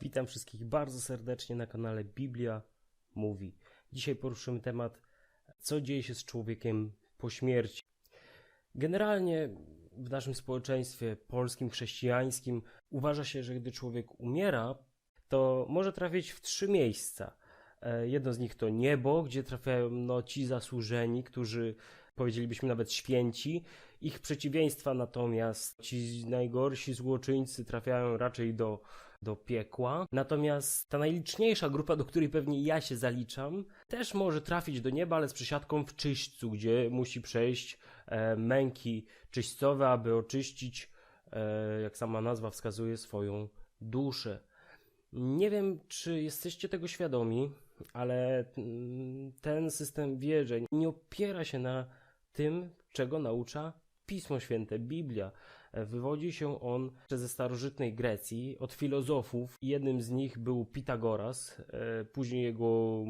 Witam wszystkich bardzo serdecznie na kanale Biblia Mówi. Dzisiaj poruszymy temat, co dzieje się z człowiekiem po śmierci. Generalnie w naszym społeczeństwie polskim, chrześcijańskim uważa się, że gdy człowiek umiera, to może trafić w trzy miejsca. E, Jedno z nich to niebo, gdzie trafiają no, ci zasłużeni, którzy powiedzielibyśmy nawet święci. Ich przeciwieństwa natomiast, ci najgorsi złoczyńcy trafiają raczej do, do piekła. Natomiast ta najliczniejsza grupa, do której pewnie ja się zaliczam, też może trafić do nieba, ale z przesiadką w czyśćcu, gdzie musi przejść e, męki czyśćcowe, aby oczyścić, e, jak sama nazwa wskazuje, swoją duszę. Nie wiem, czy jesteście tego świadomi, ale mm, ten system wierzeń nie opiera się na tym, czego naucza Pismo Święte, Biblia. E, Wywodzi się on ze starożytnej Grecji, od filozofów. Jednym z nich był Pitagoras. E, Później jego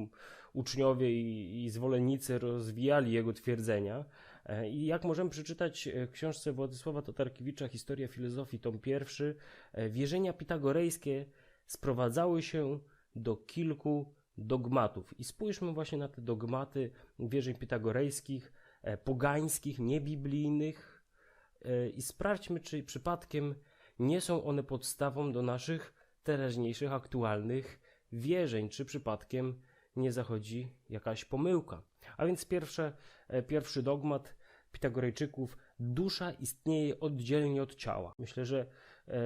uczniowie i, zwolennicy rozwijali jego twierdzenia. E, I jak możemy przeczytać w książce Władysława Tatarkiewicza Historia filozofii, tom pierwszy, e, wierzenia pitagorejskie sprowadzały się do kilku dogmatów. I spójrzmy właśnie na te dogmaty wierzeń pitagorejskich, e, pogańskich, niebiblijnych e, i sprawdźmy, czy przypadkiem nie są one podstawą do naszych teraźniejszych, aktualnych wierzeń, czy przypadkiem nie zachodzi jakaś pomyłka. A więc pierwsze, e, pierwszy dogmat Pitagorejczyków: dusza istnieje oddzielnie od ciała. Myślę, że e,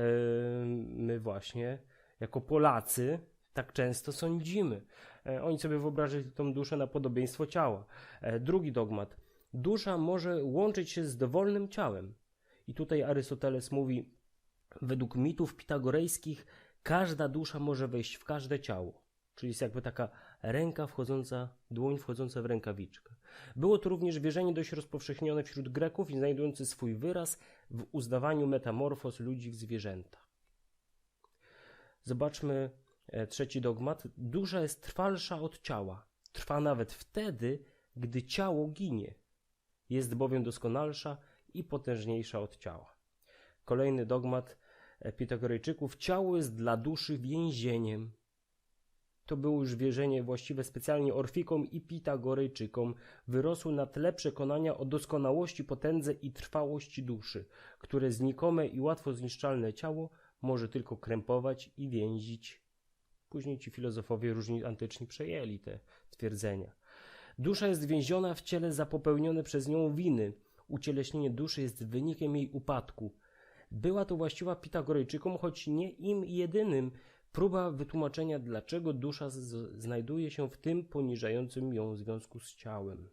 my właśnie jako Polacy tak często sądzimy. E, Oni sobie wyobrażali tą duszę na podobieństwo ciała. E, Drugi dogmat. Dusza może łączyć się z dowolnym ciałem. I tutaj Arystoteles mówi, według mitów pitagorejskich, każda dusza może wejść w każde ciało. Czyli jest jakby taka ręka wchodząca, dłoń wchodząca w rękawiczkę. Było to również wierzenie dość rozpowszechnione wśród Greków i znajdujące swój wyraz w uznawaniu metamorfoz ludzi w zwierzęta. Zobaczmy e, trzeci dogmat. Dusza jest trwalsza od ciała. Trwa nawet wtedy, gdy ciało ginie. Jest bowiem doskonalsza i potężniejsza od ciała. Kolejny dogmat e, Pitagorejczyków. Ciało jest dla duszy więzieniem. To było już wierzenie właściwe specjalnie Orfikom i Pitagorejczykom. Wyrosły na tle przekonania o doskonałości, potędze i trwałości duszy, które znikome i łatwo zniszczalne ciało może tylko krępować i więzić. Później ci filozofowie różni antyczni przejęli te twierdzenia. Dusza jest więziona w ciele za popełnione przez nią winy. Ucieleśnienie duszy jest wynikiem jej upadku. Była to właściwa Pitagorejczykom, choć nie im jedynym, próba wytłumaczenia, dlaczego dusza znajduje się w tym poniżającym ją związku z ciałem.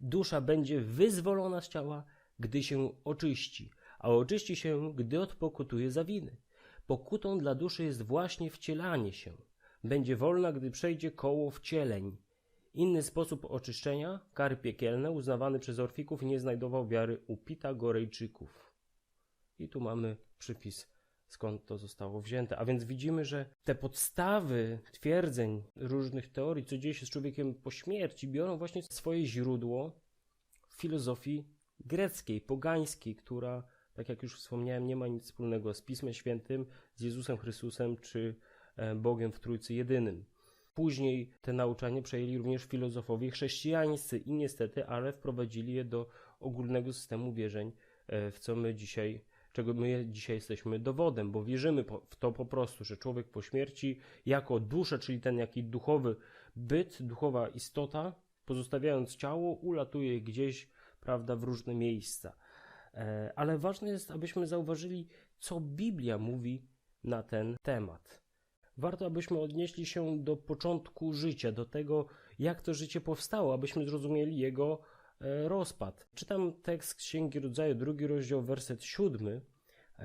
Dusza będzie wyzwolona z ciała, gdy się oczyści, a oczyści się, gdy odpokutuje za winy. Pokutą dla duszy jest właśnie wcielanie się. Będzie wolna, gdy przejdzie koło wcieleń. Inny sposób oczyszczenia, kary piekielne, uznawany przez Orfików, nie znajdował wiary u Pitagorejczyków. I tu mamy przypis, skąd to zostało wzięte. A więc widzimy, że te podstawy twierdzeń różnych teorii, co dzieje się z człowiekiem po śmierci, biorą właśnie swoje źródło w filozofii greckiej, pogańskiej, która, tak jak już wspomniałem, nie ma nic wspólnego z Pismem Świętym, z Jezusem Chrystusem czy e, Bogiem w Trójcy Jedynym. Później te nauczanie przejęli również filozofowie chrześcijańscy i niestety, ale wprowadzili je do ogólnego systemu wierzeń, e, w co my dzisiaj, czego my dzisiaj jesteśmy dowodem, bo wierzymy w to po prostu, że człowiek po śmierci jako duszę, czyli ten jaki duchowy byt, duchowa istota, pozostawiając ciało, ulatuje gdzieś, prawda, w różne miejsca. E, Ale ważne jest, abyśmy zauważyli, co Biblia mówi na ten temat. Warto, abyśmy odnieśli się do początku życia, do tego, jak to życie powstało, abyśmy zrozumieli jego e, rozpad. Czytam tekst Księgi Rodzaju, drugi rozdział, werset siódmy.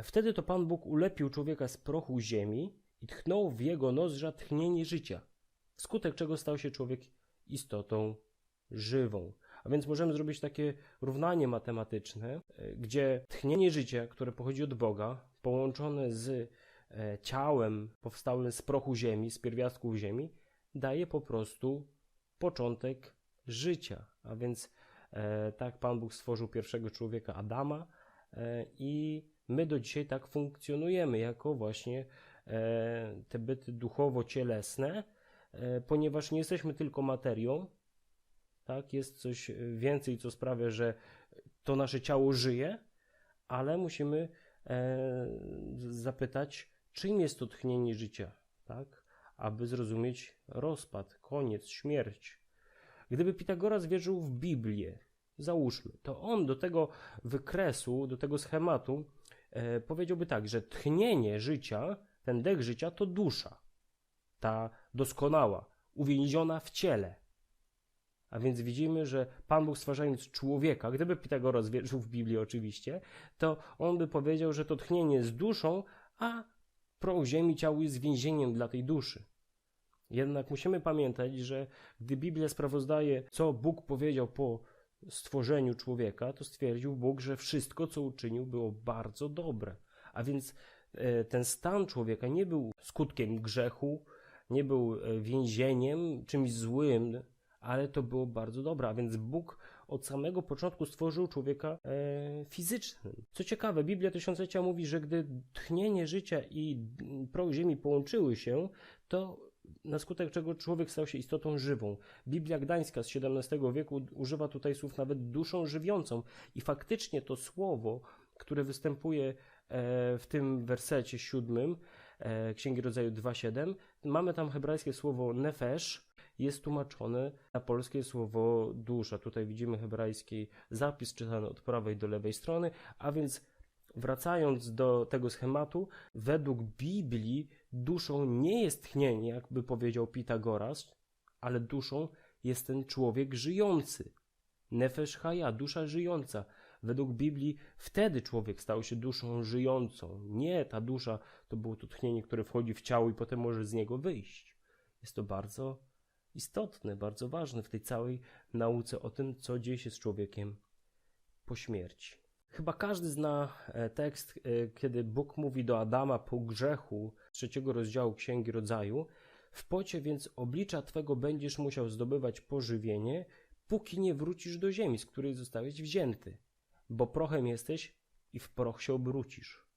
Wtedy to Pan Bóg ulepił człowieka z prochu ziemi i tchnął w jego nozdrza tchnienie życia, wskutek czego stał się człowiek istotą żywą. A więc możemy zrobić takie równanie matematyczne, e, gdzie tchnienie życia, które pochodzi od Boga, połączone z ciałem powstałym z prochu ziemi, z pierwiastków ziemi, daje po prostu początek życia. A więc e, tak Pan Bóg stworzył pierwszego człowieka Adama e, i my do dzisiaj tak funkcjonujemy jako właśnie e, te byty duchowo-cielesne, e, ponieważ nie jesteśmy tylko materią, tak? Jest coś więcej, co sprawia, że to nasze ciało żyje, ale musimy e, zapytać, czym jest to tchnienie życia, tak? Aby zrozumieć rozpad, koniec, śmierć. Gdyby Pitagoras wierzył w Biblię, załóżmy, to on do tego wykresu, do tego schematu e, powiedziałby tak, że tchnienie życia, ten dech życia to dusza, ta doskonała, uwięziona w ciele. A więc widzimy, że Pan Bóg stwarzając człowieka, gdyby Pitagoras wierzył w Biblię oczywiście, to on by powiedział, że to tchnienie z duszą, a proch ziemi ciało jest więzieniem dla tej duszy. Jednak musimy pamiętać, że gdy Biblia sprawozdaje, co Bóg powiedział po stworzeniu człowieka, to stwierdził Bóg, że wszystko, co uczynił, było bardzo dobre. A więc e, ten stan człowieka nie był skutkiem grzechu, nie był e, więzieniem, czymś złym, ale to było bardzo dobre. A więc Bóg od samego początku stworzył człowieka e, fizycznym. Co ciekawe, Biblia Tysiąclecia mówi, że gdy tchnienie życia i proch ziemi połączyły się, to na skutek czego człowiek stał się istotą żywą. Biblia Gdańska z XVII wieku używa tutaj słów nawet duszą żywiącą i faktycznie to słowo, które występuje e, w tym wersecie siódmym e, Księgi Rodzaju 2.7, mamy tam hebrajskie słowo nefesh, jest tłumaczone na polskie słowo dusza. Tutaj widzimy hebrajski zapis czytany od prawej do lewej strony, a więc wracając do tego schematu, według Biblii duszą nie jest tchnienie, jakby powiedział Pitagoras, ale duszą jest ten człowiek żyjący. Nefesh Haya, dusza żyjąca. Według Biblii wtedy człowiek stał się duszą żyjącą. Nie ta dusza to było to tchnienie, które wchodzi w ciało i potem może z niego wyjść. Jest to bardzo istotne, bardzo ważne w tej całej nauce o tym, co dzieje się z człowiekiem po śmierci. Chyba każdy zna e, tekst, e, kiedy Bóg mówi do Adama po grzechu trzeciego rozdziału Księgi Rodzaju: W pocie więc oblicza twego będziesz musiał zdobywać pożywienie, póki nie wrócisz do ziemi, z której zostałeś wzięty, bo prochem jesteś i w proch się obrócisz.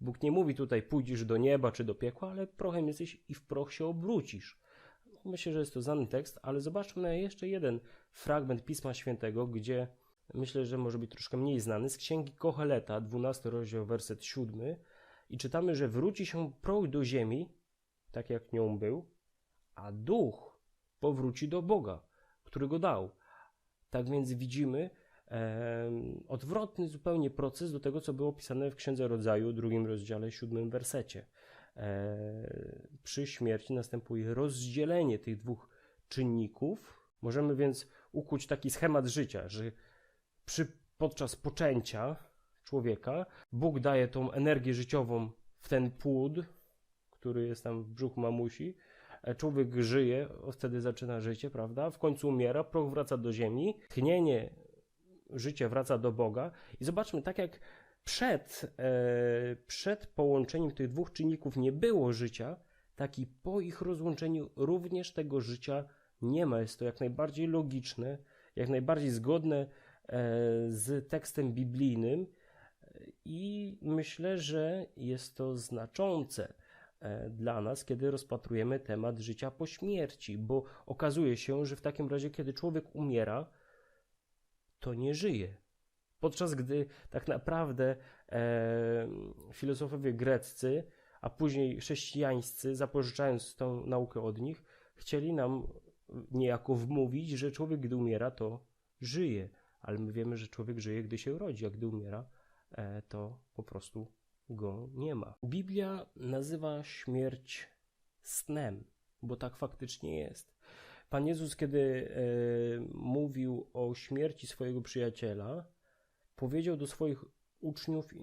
Bóg nie mówi tutaj pójdziesz do nieba czy do piekła, ale prochem jesteś i w proch się obrócisz. Myślę, że jest to znany tekst, ale zobaczmy na jeszcze jeden fragment Pisma Świętego, gdzie myślę, że może być troszkę mniej znany, z księgi Kocheleta, 12 rozdział, werset 7. I czytamy, że wróci się proch do ziemi, tak jak nią był, a duch powróci do Boga, który go dał. Tak więc widzimy e, odwrotny zupełnie proces do tego, co było opisane w Księdze Rodzaju, drugim rozdziale, siódmym wersecie. E, przy śmierci następuje rozdzielenie tych dwóch czynników. Możemy więc ukuć taki schemat życia, że przy, podczas poczęcia człowieka Bóg daje tą energię życiową w ten płód, który jest tam w brzuchu mamusi. E, człowiek żyje, wtedy zaczyna życie, prawda? W końcu umiera, proch wraca do ziemi, tchnienie życie wraca do Boga. I zobaczmy, tak jak przed, e, przed połączeniem tych dwóch czynników nie było życia, tak i po ich rozłączeniu również tego życia nie ma. Jest to jak najbardziej logiczne, jak najbardziej zgodne e, z tekstem biblijnym i myślę, że jest to znaczące e, dla nas, kiedy rozpatrujemy temat życia po śmierci, bo okazuje się, że w takim razie, kiedy człowiek umiera, to nie żyje. Podczas gdy tak naprawdę e, filozofowie greccy, a później chrześcijańscy, zapożyczając tą naukę od nich, chcieli nam niejako wmówić, że człowiek, gdy umiera, to żyje. Ale my wiemy, że człowiek żyje, gdy się rodzi, a gdy umiera, e, to po prostu go nie ma. Biblia nazywa śmierć snem, bo tak faktycznie jest. Pan Jezus, kiedy e, mówił o śmierci swojego przyjaciela, powiedział do swoich uczniów: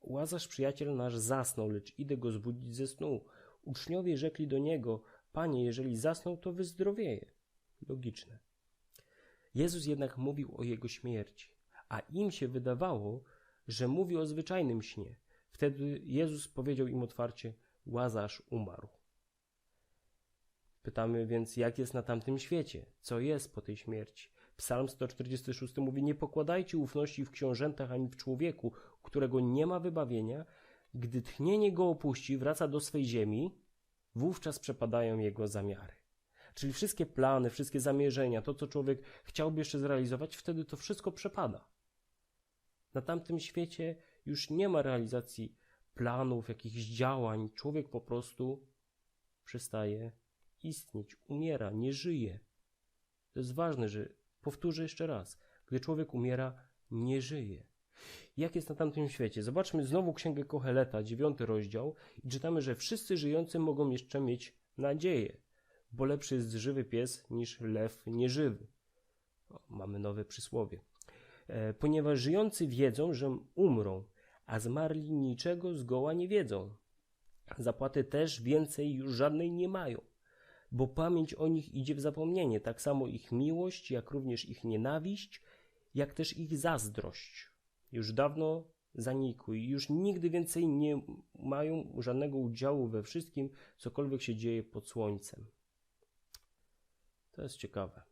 Łazarz, przyjaciel nasz, zasnął, lecz idę go zbudzić ze snu. Uczniowie rzekli do niego: Panie, jeżeli zasnął, to wyzdrowieje. Logiczne. Jezus jednak mówił o jego śmierci, a im się wydawało, że mówi o zwyczajnym śnie. Wtedy Jezus powiedział im otwarcie: Łazarz umarł. Pytamy więc, jak jest na tamtym świecie? Co jest po tej śmierci? Psalm 146 mówi: Nie pokładajcie ufności w książętach ani w człowieku, którego nie ma wybawienia, Gdy tchnienie go opuści, wraca do swej ziemi, wówczas przepadają jego zamiary. Czyli wszystkie plany, wszystkie zamierzenia, to co człowiek chciałby jeszcze zrealizować, wtedy to wszystko przepada. Na tamtym świecie już nie ma realizacji planów, jakichś działań. Człowiek po prostu przestaje istnieć, umiera, nie żyje. To jest ważne, że powtórzę jeszcze raz: gdy człowiek umiera, nie żyje. Jak jest na tamtym świecie? Zobaczmy znowu Księgę Koheleta, dziewiąty rozdział, i czytamy, że wszyscy żyjący mogą jeszcze mieć nadzieję, bo lepszy jest żywy pies niż lew nieżywy. O, mamy nowe przysłowie. E, ponieważ żyjący wiedzą, że umrą, a zmarli niczego zgoła nie wiedzą. Zapłaty też więcej już żadnej nie mają, bo pamięć o nich idzie w zapomnienie, tak samo ich miłość, jak również ich nienawiść, jak też ich zazdrość. Już dawno zanikły i już nigdy więcej nie mają żadnego udziału we wszystkim, cokolwiek się dzieje pod słońcem. To jest ciekawe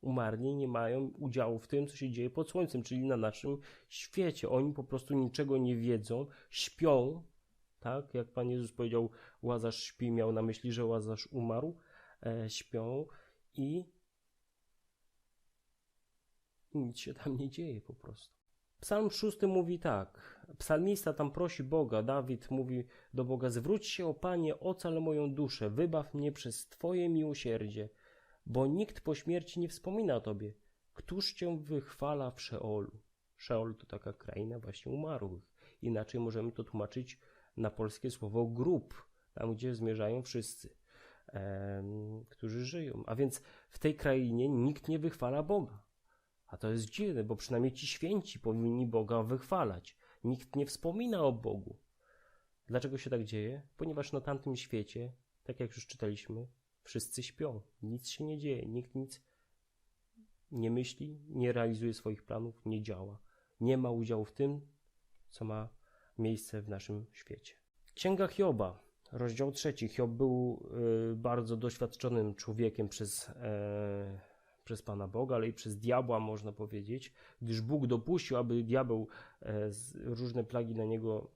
umarli nie mają udziału w tym, co się dzieje pod słońcem, czyli na naszym świecie. Oni po prostu niczego nie wiedzą, śpią, tak? Jak Pan Jezus powiedział, Łazarz śpi, miał na myśli, że Łazarz umarł, e, śpią i nic się tam nie dzieje po prostu. Psalm szósty mówi tak. Psalmista tam prosi Boga, Dawid mówi do Boga: Zwróć się, o Panie, ocal moją duszę, wybaw mnie przez Twoje miłosierdzie bo nikt po śmierci nie wspomina o tobie. Któż cię wychwala w Szeolu? Szeol to taka kraina właśnie umarłych. Inaczej możemy to tłumaczyć na polskie słowo grób, tam gdzie zmierzają wszyscy, em, którzy żyją. A więc w tej krainie nikt nie wychwala Boga. A to jest dziwne, bo przynajmniej ci święci powinni Boga wychwalać. Nikt nie wspomina o Bogu. Dlaczego się tak dzieje? Ponieważ na tamtym świecie, tak jak już czytaliśmy, Wszyscy śpią, nic się nie dzieje, nikt nic nie myśli, nie realizuje swoich planów, nie działa. Nie ma udziału w tym, co ma miejsce w naszym świecie. Księga Hioba, rozdział trzeci. Hiob był y, bardzo doświadczonym człowiekiem przez, e, przez Pana Boga, ale i przez diabła, można powiedzieć, gdyż Bóg dopuścił, aby diabeł e, różne plagi na niego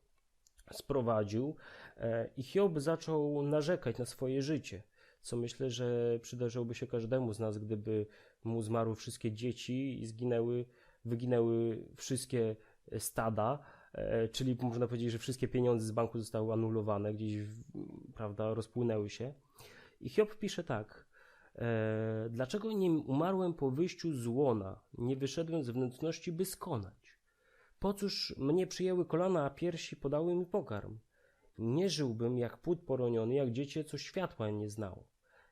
sprowadził e, i Hiob zaczął narzekać na swoje życie co myślę, że przydarzyłoby się każdemu z nas, gdyby mu zmarły wszystkie dzieci i zginęły, wyginęły wszystkie stada, czyli można powiedzieć, że wszystkie pieniądze z banku zostały anulowane, gdzieś, prawda, rozpłynęły się. I Hiob pisze tak. E, dlaczego nie umarłem po wyjściu z łona, nie wyszedłem z wnętrzności, by skonać? Po cóż mnie przyjęły kolana, a piersi podały mi pokarm? Nie żyłbym jak płód poroniony, jak dziecię, co światła nie znało.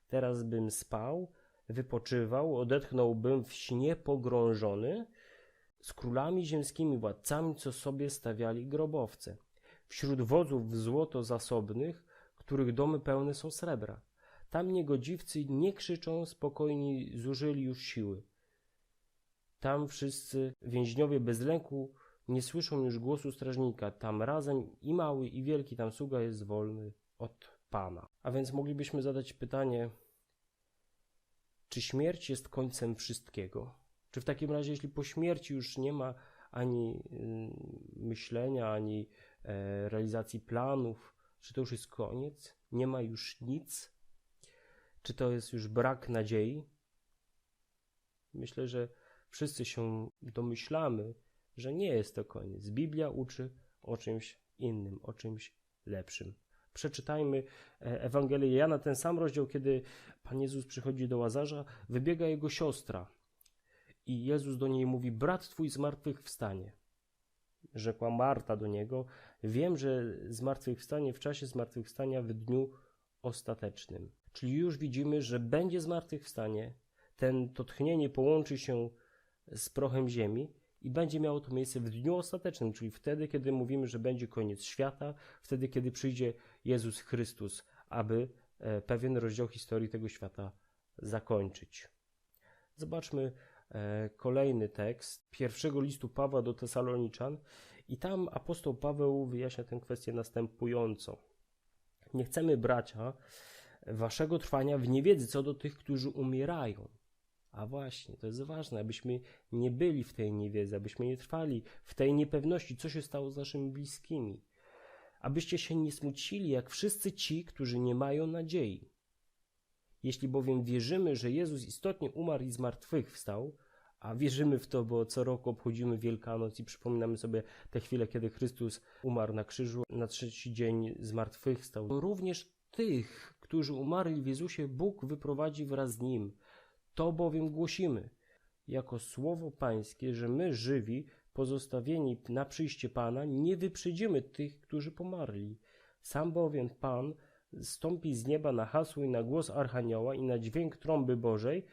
Teraz bym spał, wypoczywał, odetchnąłbym w śnie pogrążony z królami ziemskimi władcami, co sobie stawiali grobowce. Wśród wodzów złoto zasobnych, których domy pełne są srebra. Tam niegodziwcy nie krzyczą, spokojni zużyli już siły. Tam wszyscy więźniowie bez lęku nie słyszą już głosu strażnika. Tam razem i mały, i wielki tam sługa jest wolny od Pana. A więc moglibyśmy zadać pytanie, czy śmierć jest końcem wszystkiego? Czy w takim razie, jeśli po śmierci już nie ma ani y, myślenia, ani e, realizacji planów, czy to już jest koniec? Nie ma już nic? Czy to jest już brak nadziei? Myślę, że wszyscy się domyślamy, że nie jest to koniec. Biblia uczy o czymś innym, o czymś lepszym. Przeczytajmy e, Ewangelię Jana, ten sam rozdział, kiedy Pan Jezus przychodzi do Łazarza, wybiega jego siostra i Jezus do niej mówi, brat twój zmartwychwstanie. Rzekła Marta do niego, wiem, że zmartwychwstanie w czasie zmartwychwstania w dniu ostatecznym. Czyli już widzimy, że będzie zmartwychwstanie, ten, to tchnienie połączy się z prochem ziemi i będzie miało to miejsce w dniu ostatecznym, czyli wtedy, kiedy mówimy, że będzie koniec świata, wtedy, kiedy przyjdzie Jezus Chrystus, aby e, pewien rozdział historii tego świata zakończyć. Zobaczmy kolejny tekst pierwszego listu Pawła do Tesaloniczan i tam apostoł Paweł wyjaśnia tę kwestię następująco. Nie chcemy, bracia, waszego trwania w niewiedzy co do tych, którzy umierają, A właśnie, to jest ważne, abyśmy nie byli w tej niewiedzy, abyśmy nie trwali w tej niepewności, co się stało z naszymi bliskimi. Abyście się nie smucili, jak wszyscy ci, którzy nie mają nadziei. Jeśli bowiem wierzymy, że Jezus istotnie umarł i zmartwychwstał, a wierzymy w to, bo co roku obchodzimy Wielkanoc i przypominamy sobie te chwile, kiedy Chrystus umarł na krzyżu, na trzeci dzień zmartwychwstał. Również tych, którzy umarli w Jezusie, Bóg wyprowadzi wraz z Nim. To bowiem głosimy, jako słowo Pańskie, że my żywi, pozostawieni na przyjście Pana, nie wyprzedzimy tych, którzy pomarli. Sam bowiem Pan stąpi z nieba na hasło i na głos Archanioła i na dźwięk trąby Bożej,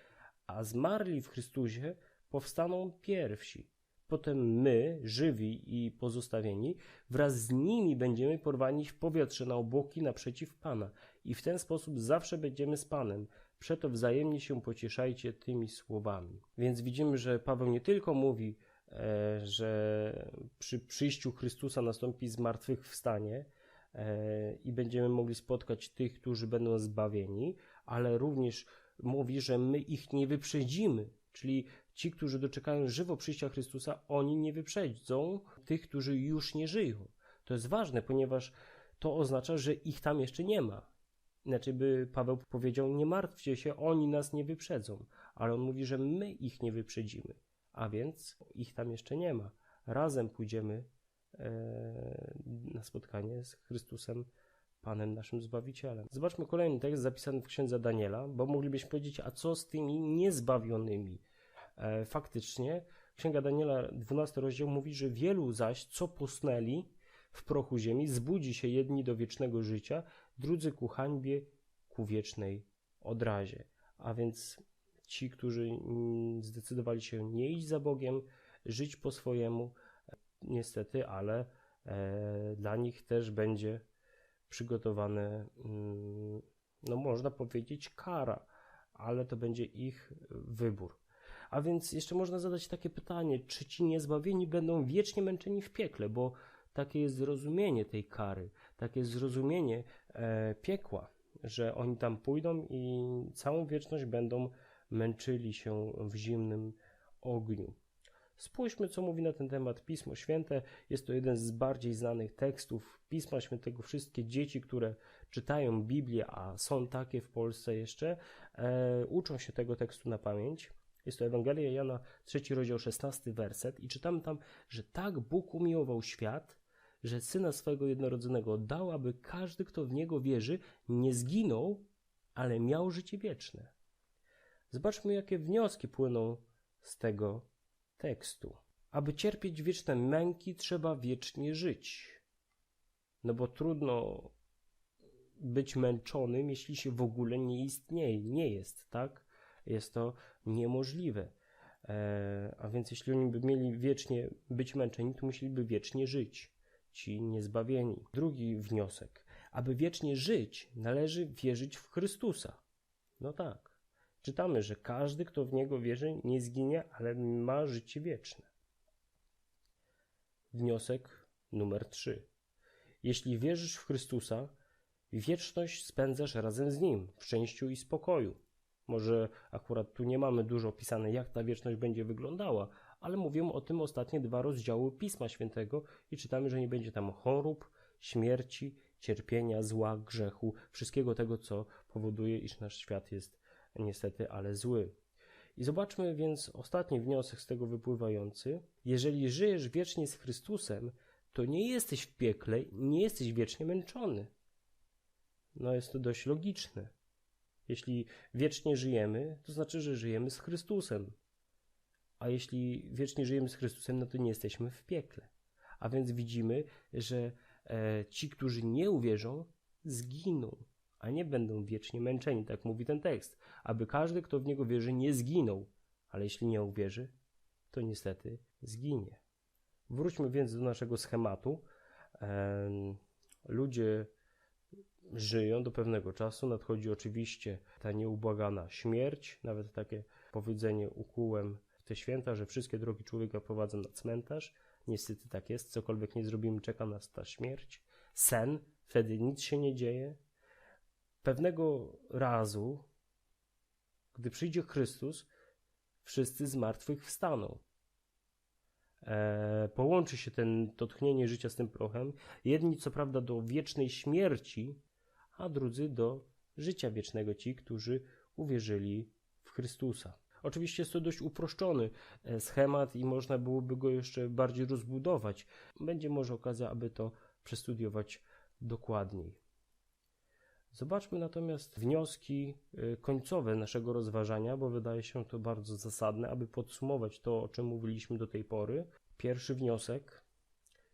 a zmarli w Chrystusie powstaną pierwsi. Potem my, żywi i pozostawieni, wraz z nimi będziemy porwani w powietrze na obłoki naprzeciw Pana i w ten sposób zawsze będziemy z Panem. Przeto wzajemnie się pocieszajcie tymi słowami. Więc widzimy, że Paweł nie tylko mówi, e, że przy przyjściu Chrystusa nastąpi zmartwychwstanie i będziemy mogli spotkać tych, którzy będą zbawieni, ale również mówi, że my ich nie wyprzedzimy, czyli ci, którzy doczekają żywo przyjścia Chrystusa, oni nie wyprzedzą tych, którzy już nie żyją. To jest ważne, ponieważ to oznacza, że ich tam jeszcze nie ma. Inaczej by Paweł powiedział: Nie martwcie się, oni nas nie wyprzedzą, ale on mówi, że my ich nie wyprzedzimy, a więc ich tam jeszcze nie ma. Razem pójdziemy e, na spotkanie z Chrystusem, Panem naszym Zbawicielem. Zobaczmy kolejny tekst zapisany w księdze Daniela, bo moglibyśmy powiedzieć: A co z tymi niezbawionymi? E, faktycznie, księga Daniela, 12 rozdział mówi, że wielu zaś, co posnęli w prochu ziemi, zbudzi się jedni do wiecznego życia, drudzy ku hańbie, ku wiecznej odrazie. A więc ci, którzy mm, zdecydowali się nie iść za Bogiem, żyć po swojemu, niestety, ale dla nich też będzie przygotowane, mm, no można powiedzieć, kara, ale to będzie ich wybór. A więc jeszcze można zadać takie pytanie, czy ci niezbawieni będą wiecznie męczeni w piekle, bo takie jest zrozumienie tej kary, takie jest zrozumienie e, piekła, że oni tam pójdą i całą wieczność będą męczyli się w zimnym ogniu. Spójrzmy, co mówi na ten temat Pismo Święte. Jest to jeden z bardziej znanych tekstów Pisma Świętego. Wszystkie dzieci, które czytają Biblię, a są takie w Polsce jeszcze, e, uczą się tego tekstu na pamięć. Jest to Ewangelia Jana, trzeci rozdział, szesnasty werset i czytamy tam, że tak Bóg umiłował świat, że Syna swego jednorodzonego dał, aby każdy, kto w Niego wierzy, nie zginął, ale miał życie wieczne. Zobaczmy, jakie wnioski płyną z tego tekstu. Aby cierpieć wieczne męki, trzeba wiecznie żyć. No bo trudno być męczonym, jeśli się w ogóle nie istnieje, nie jest, tak? Jest to niemożliwe. E, a więc jeśli oni by mieli wiecznie być męczeni, to musieliby wiecznie żyć, ci niezbawieni. Drugi wniosek. Aby wiecznie żyć, należy wierzyć w Chrystusa. No tak. Czytamy, że każdy, kto w Niego wierzy, nie zginie, ale ma życie wieczne. Wniosek numer 3. Jeśli wierzysz w Chrystusa, wieczność spędzasz razem z Nim w szczęściu i spokoju. Może akurat tu nie mamy dużo opisane, jak ta wieczność będzie wyglądała, ale mówią o tym ostatnie dwa rozdziały Pisma Świętego i czytamy, że nie będzie tam chorób, śmierci, cierpienia, zła, grzechu, wszystkiego tego, co powoduje, iż nasz świat jest niestety, ale zły. I zobaczmy więc ostatni wniosek z tego wypływający. Jeżeli żyjesz wiecznie z Chrystusem, to nie jesteś w piekle, nie jesteś wiecznie męczony. No jest to dość logiczne. Jeśli wiecznie żyjemy, to znaczy, że żyjemy z Chrystusem. A jeśli wiecznie żyjemy z Chrystusem, no to nie jesteśmy w piekle. A więc widzimy, że e, ci, którzy nie uwierzą, zginą, a nie będą wiecznie męczeni, tak mówi ten tekst. Aby każdy, kto w niego wierzy, nie zginął, ale jeśli nie uwierzy, to niestety zginie. Wróćmy więc do naszego schematu. Ludzie żyją do pewnego czasu. Nadchodzi oczywiście ta nieubłagana śmierć. Nawet takie powiedzenie ukułem w te święta, że wszystkie drogi człowieka prowadzą na cmentarz. Niestety tak jest. Cokolwiek nie zrobimy, czeka nas ta śmierć. Sen, wtedy nic się nie dzieje. Pewnego razu, gdy przyjdzie Chrystus, wszyscy z martwych wstaną. E, połączy się ten, to tchnienie życia z tym prochem. Jedni, co prawda, do wiecznej śmierci, a drudzy do życia wiecznego, ci, którzy uwierzyli w Chrystusa. Oczywiście jest to dość uproszczony e, schemat i można byłoby go jeszcze bardziej rozbudować. Będzie może okazja, aby to przestudiować dokładniej. Zobaczmy natomiast wnioski e, końcowe naszego rozważania, bo wydaje się to bardzo zasadne, aby podsumować to, o czym mówiliśmy do tej pory. Pierwszy wniosek: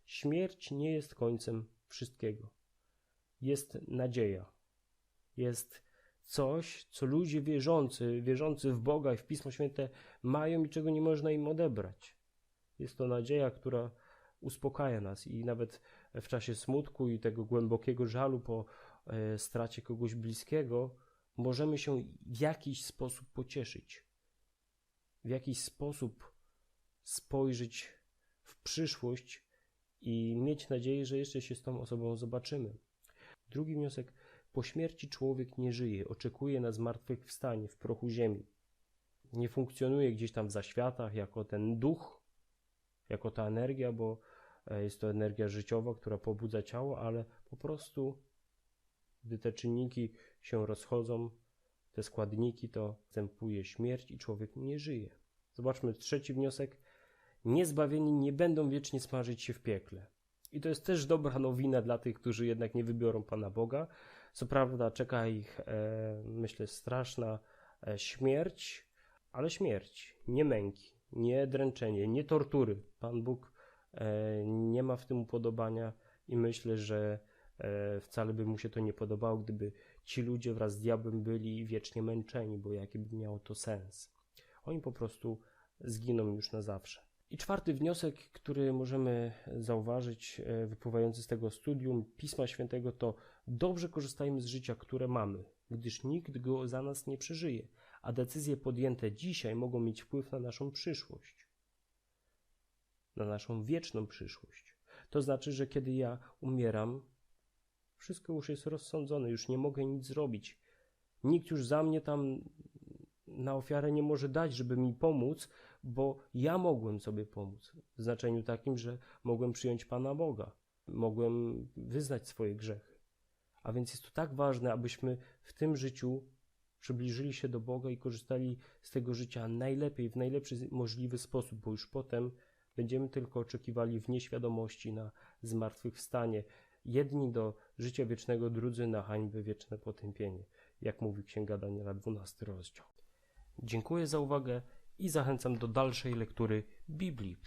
śmierć nie jest końcem wszystkiego. Jest nadzieja. Jest coś, co ludzie wierzący, wierzący w Boga i w Pismo Święte mają i czego nie można im odebrać. Jest to nadzieja, która uspokaja nas i nawet w czasie smutku i tego głębokiego żalu po stracie kogoś bliskiego, możemy się w jakiś sposób pocieszyć, w jakiś sposób spojrzeć w przyszłość i mieć nadzieję, że jeszcze się z tą osobą zobaczymy. Drugi wniosek po śmierci człowiek nie żyje, oczekuje na zmartwychwstanie w prochu ziemi. Nie funkcjonuje gdzieś tam w zaświatach jako ten duch, jako ta energia, bo e, jest to energia życiowa, która pobudza ciało, ale po prostu, gdy te czynniki się rozchodzą, te składniki, to wstępuje śmierć i człowiek nie żyje. Zobaczmy trzeci wniosek. Niezbawieni nie będą wiecznie smażyć się w piekle. I to jest też dobra nowina dla tych, którzy jednak nie wybiorą Pana Boga, co prawda czeka ich, e, myślę, straszna e, śmierć, ale śmierć, nie męki, nie dręczenie, nie tortury. Pan Bóg e, nie ma w tym upodobania i myślę, że wcale by mu się to nie podobało, gdyby ci ludzie wraz z diabłem byli wiecznie męczeni, bo jaki by miało to sens. Oni po prostu zginą już na zawsze. I czwarty wniosek, który możemy zauważyć, e, wypływający z tego studium Pisma Świętego, to dobrze korzystajmy z życia, które mamy, gdyż nikt go za nas nie przeżyje, a decyzje podjęte dzisiaj mogą mieć wpływ na naszą przyszłość, na naszą wieczną przyszłość. To znaczy, że kiedy ja umieram, wszystko już jest rozsądzone, już nie mogę nic zrobić. Nikt już za mnie tam na ofiarę nie może dać, żeby mi pomóc, bo ja mogłem sobie pomóc. W znaczeniu takim, że mogłem przyjąć Pana Boga, mogłem wyznać swoje grzechy. A więc jest to tak ważne, abyśmy w tym życiu przybliżyli się do Boga i korzystali z tego życia najlepiej, w najlepszy możliwy sposób, bo już potem będziemy tylko oczekiwali w nieświadomości na zmartwychwstanie. Jedni do życia wiecznego, drudzy na hańby wieczne potępienie, jak mówi Księga Daniela, 12 rozdział. Dziękuję za uwagę i zachęcam do dalszej lektury Biblii.